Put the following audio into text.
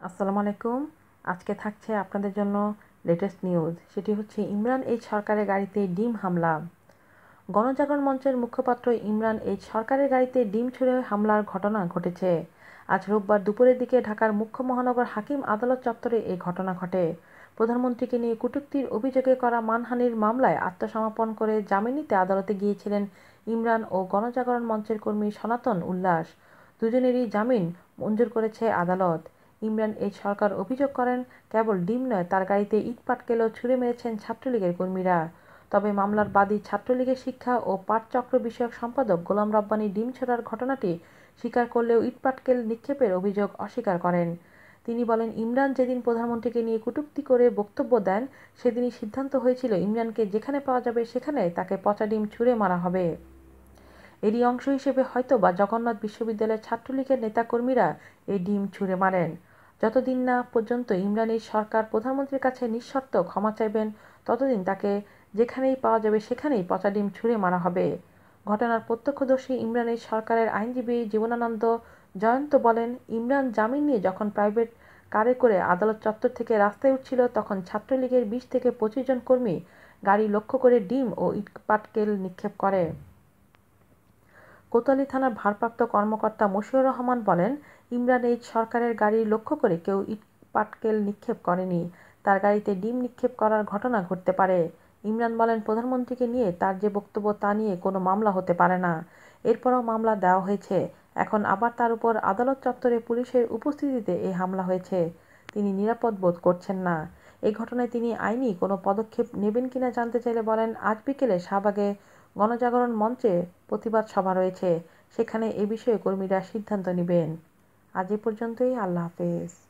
আসসালামু আলাইকুম। আজকে থাকছে আপনাদের জন্য লেটেস্ট নিউজ সেটি হচ্ছে ইমরান এইচ সরকারের গাড়িতে ডিম হামলা। গণজাগরণ মঞ্চের মুখপাত্র ইমরান এইচ সরকারের গাড়িতে ডিম ছুঁড়ে হামলার ঘটনা ঘটেছে। আজ রোববার দুপুরের দিকে ঢাকার মুখ্য মহানগর হাকিম আদালত চত্বরে এই ঘটনা ঘটে। প্রধানমন্ত্রীকে নিয়ে কটূক্তির অভিযোগে করা মানহানির মামলায় আত্মসমর্পণ করে জামিন নিতে আদালতে গিয়েছিলেন ইমরান ও গণজাগরণ মঞ্চের কর্মী সনাতন উল্লাস। দুজনেরই জামিন মঞ্জুর করেছে আদালত। ইমরান এইচ সরকার অভিযোগ করেন, কেবল ডিম নয়, তার গাড়িতে ইট পাটকেলও ছুঁড়ে মেরেছেন ছাত্রলীগের কর্মীরা। তবে মামলার বাদী ছাত্রলীগের শিক্ষা ও পাঠচক্র বিষয়ক সম্পাদক গোলাম রব্বানি ডিম ছোড়ার ঘটনাটি স্বীকার করলেও ইটপাটকেল নিক্ষেপের অভিযোগ অস্বীকার করেন। তিনি বলেন, ইমরান যেদিন প্রধানমন্ত্রীকে নিয়ে কটূক্তি করে বক্তব্য দেন, সেদিনই সিদ্ধান্ত হয়েছিল ইমরানকে যেখানে পাওয়া যাবে সেখানে তাকে পচা ডিম ছুঁড়ে মারা হবে। এরই অংশ হিসেবে হয়তো বা জগন্নাথ বিশ্ববিদ্যালয়ের ছাত্রলীগের নেতাকর্মীরা এই ডিম ছুঁড়ে মারেন। যতদিন না পর্যন্ত ইমরানের সরকার প্রধানমন্ত্রীর কাছে নিঃশর্ত ক্ষমা চাইবেন, ততদিন তাকে যেখানেই পাওয়া যাবে সেখানেই পচা ডিম ছুঁড়ে মারা হবে। ঘটনার প্রত্যক্ষদর্শী ইমরানের সরকারের আইনজীবী জীবনানন্দ জয়ন্ত বলেন, ইমরান জামিন নিয়ে যখন প্রাইভেট কারে করে আদালত চত্বর থেকে রাস্তায় উঠছিল, তখন ছাত্রলীগের বিশ থেকে পঁচিশ জন কর্মী গাড়ি লক্ষ্য করে ডিম ও ইটপাটকেল নিক্ষেপ করে। কোতোয়ালি থানার ভারপ্রাপ্ত কর্মকর্তা মশিউর রহমান বলেন, ইমরান এইচ সরকারের গাড়ি লক্ষ্য করে কেউ ইট পাটকেল নিক্ষেপ করেনি। তার গাড়িতে ডিম নিক্ষেপ করার ঘটনা ঘটতে পারে। ইমরান বলেন, প্রধানমন্ত্রীকে নিয়ে তার যে বক্তব্য তা নিয়ে কোনো মামলা হতে পারে না। এরপরও মামলা দেওয়া হয়েছে। এখন আবার তার উপর আদালত চত্বরে পুলিশের উপস্থিতিতে এই হামলা হয়েছে। তিনি নিরাপদ বোধ করছেন না। এ ঘটনায় তিনি আইনি কোনো পদক্ষেপ নেবেন কিনা জানতে চাইলে বলেন, আজ বিকেলে শাহবাগে গণজাগরণ মঞ্চে প্রতিবাদ সভা রয়েছে। সেখানে এ বিষয়ে কর্মীরা সিদ্ধান্ত নেবেন। আজ এ পর্যন্তই, আল্লাহ হাফেজ।